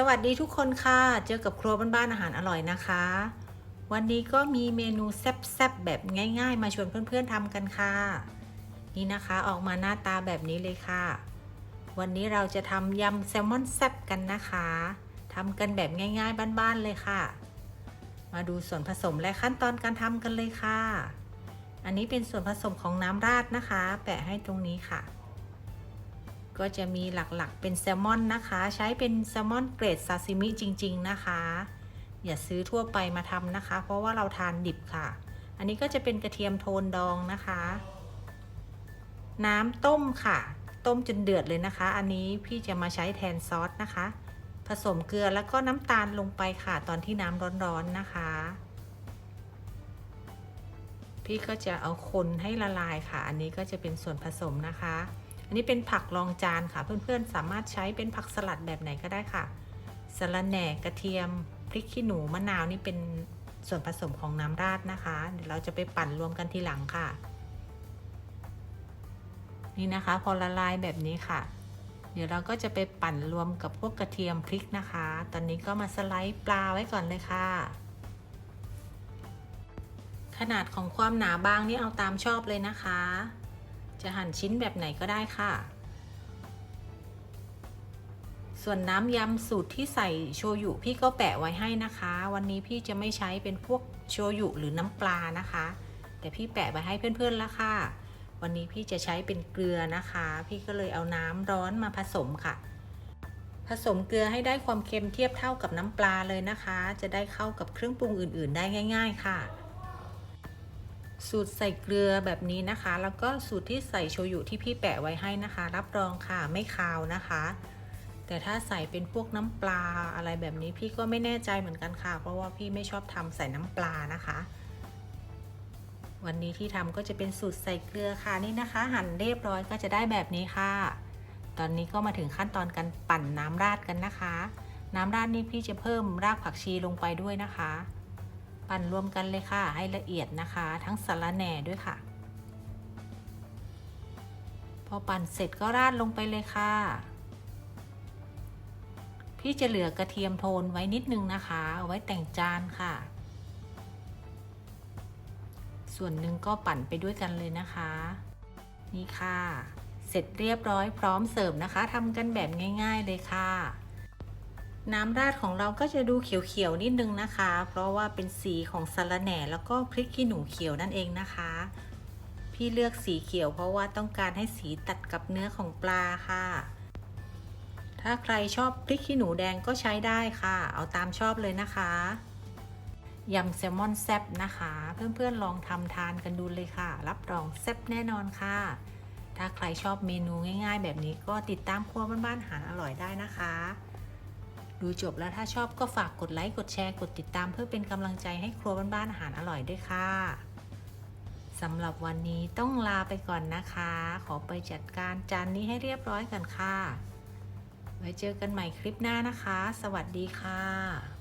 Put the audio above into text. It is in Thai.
สวัสดีทุกคนค่ะ เจอกับครัวบ้านๆอาหารอร่อยนะคะ วันนี้ก็มีเมนูแซ่บๆแบบง่าย ๆ มาชวนเพื่อนๆทำกันค่ะ นี่นะคะออกมาหน้าตาแบบนี้เลยค่ะ วันนี้เราจะทำยำแซลมอนแซ่บกันนะคะทำกันแบบง่าย ๆ บ้านๆเลยค่ะ มาดูส่วนผสมและขั้นตอนการทำกันเลยค่ะ อันนี้เป็นส่วนผสมของน้ำราดนะคะ แปะให้ตรงนี้ค่ะ ก็จะมีหลักๆ เป็นแซลมอนนะคะ ใช้เป็นแซลมอนเกรดซาซิมิจริง ๆ นะคะ อย่าซื้อทั่วไปมาทำนะคะ เพราะว่าเราทานดิบค่ะ อันนี้ก็จะเป็นกระเทียมโทนดองนะคะ น้ำต้มค่ะ ต้มจนเดือดเลยนะคะ อันนี้พี่จะมาใช้แทนซอสนะคะ ผสมเกลือแล้วก็น้ำตาลลงไปค่ะ ตอนที่น้ำร้อนๆนะคะพี่ก็จะเอาคนให้ละลายค่ะ อันนี้ก็จะเป็นส่วนผสมนะคะ อันนี้เป็นผักรองจานค่ะ เพื่อนๆ สามารถใช้เป็นผักสลัดแบบไหนก็ได้ค่ะสะระแหน่กระเทียมพริกขี้หนูมะนาวนี่เป็นส่วนผสมของน้ำราดนะคะ เดี๋ยวเราจะไปปั่นรวมกันทีหลังค่ะ นี่นะคะ พอละลายแบบนี้ค่ะ เดี๋ยวเราก็จะไปปั่นรวมกับพวกกระเทียมพริกนะคะ ตอนนี้ก็มาสไลด์ปลาไว้ก่อนเลยค่ะ ขนาดของความหนาบางนี่เอาตามชอบเลยนะคะ จะหั่นชิ้นแบบไหนก็ได้ค่ะ ส่วนน้ำยำสูตรที่ใส่โชยุพี่ก็แปะไว้ให้นะคะ วันนี้พี่จะไม่ใช้เป็นพวกโชยุหรือน้ำปลานะคะ แต่พี่แปะไว้ให้เพื่อนๆแล้วค่ะ วันนี้พี่จะใช้เป็นเกลือนะคะ พี่ก็เลยเอาน้ำร้อนมาผสมค่ะ ผสมเกลือให้ได้ความเค็มเทียบเท่ากับน้ำปลาเลยนะคะ จะได้เข้ากับเครื่องปรุงอื่น ๆ ได้ง่าย ๆ ค่ะ สูตรใส่เกลือแบบนี้นะคะ แล้วก็สูตรที่ใส่โชยุที่พี่แปะไว้ให้นะคะ รับรองค่ะไม่คาวนะคะ แต่ถ้าใส่เป็นพวกน้ำปลาอะไรแบบนี้พี่ก็ไม่แน่ใจเหมือนกันค่ะ เพราะว่าพี่ไม่ชอบทำใส่น้ำปลานะคะ วันนี้ที่ทำก็จะเป็นสูตรใส่เกลือค่ะนี่นะคะ หั่นเรียบร้อยก็จะได้แบบนี้ค่ะ ตอนนี้ก็มาถึงขั้นตอนการปั่นน้ำราดกันนะคะ น้ำราดนี่พี่จะเพิ่มรากผักชีลงไปด้วยนะคะ ปั่นรวมกันเลยค่ะ ให้ละเอียดนะคะ ทั้งสารแหน่ด้วยค่ะ พอปั่นเสร็จก็ราดลงไปเลยค่ะ พี่จะเหลือกระเทียมโทนไว้นิดนึงนะคะเอาไว้แต่งจานค่ะ ส่วนหนึ่งก็ปั่นไปด้วยกันเลยนะคะ นี่ค่ะ เสร็จเรียบร้อยพร้อมเสิร์ฟนะคะทำกันแบบง่าย ๆเลยค่ะ น้ำราดของเราก็จะดูเขียวๆนิดนึงนะคะ เพราะว่าเป็นสีของสะระแหน่แล้วก็พริกขี้หนูเขียวนั่นเองนะคะ พี่เลือกสีเขียวเพราะว่าต้องการให้สีตัดกับเนื้อของปลาค่ะ ถ้าใครชอบพริกขี้หนูแดงก็ใช้ได้ค่ะ เอาตามชอบเลยนะคะยำแซลมอนแซบนะคะ เพื่อนๆลองทำทานกันดูเลยค่ะ รับรองแซบแน่นอนค่ะ ถ้าใครชอบเมนูง่าย ๆ แบบนี้ก็ติดตามครัวบ้านๆหารอร่อยได้นะคะ ดูจบแล้วถ้าชอบก็ฝากกดไลค์กดแชร์กดติดตาม เพื่อเป็นกำลังใจให้ครัวบ้านๆอาหารอร่อยด้วยค่ะสำหรับวันนี้ต้องลาไปก่อนนะคะ ขอไปจัดการจานนี้ให้เรียบร้อยกันค่ะ ไว้เจอกันใหม่คลิปหน้านะคะ สวัสดีค่ะ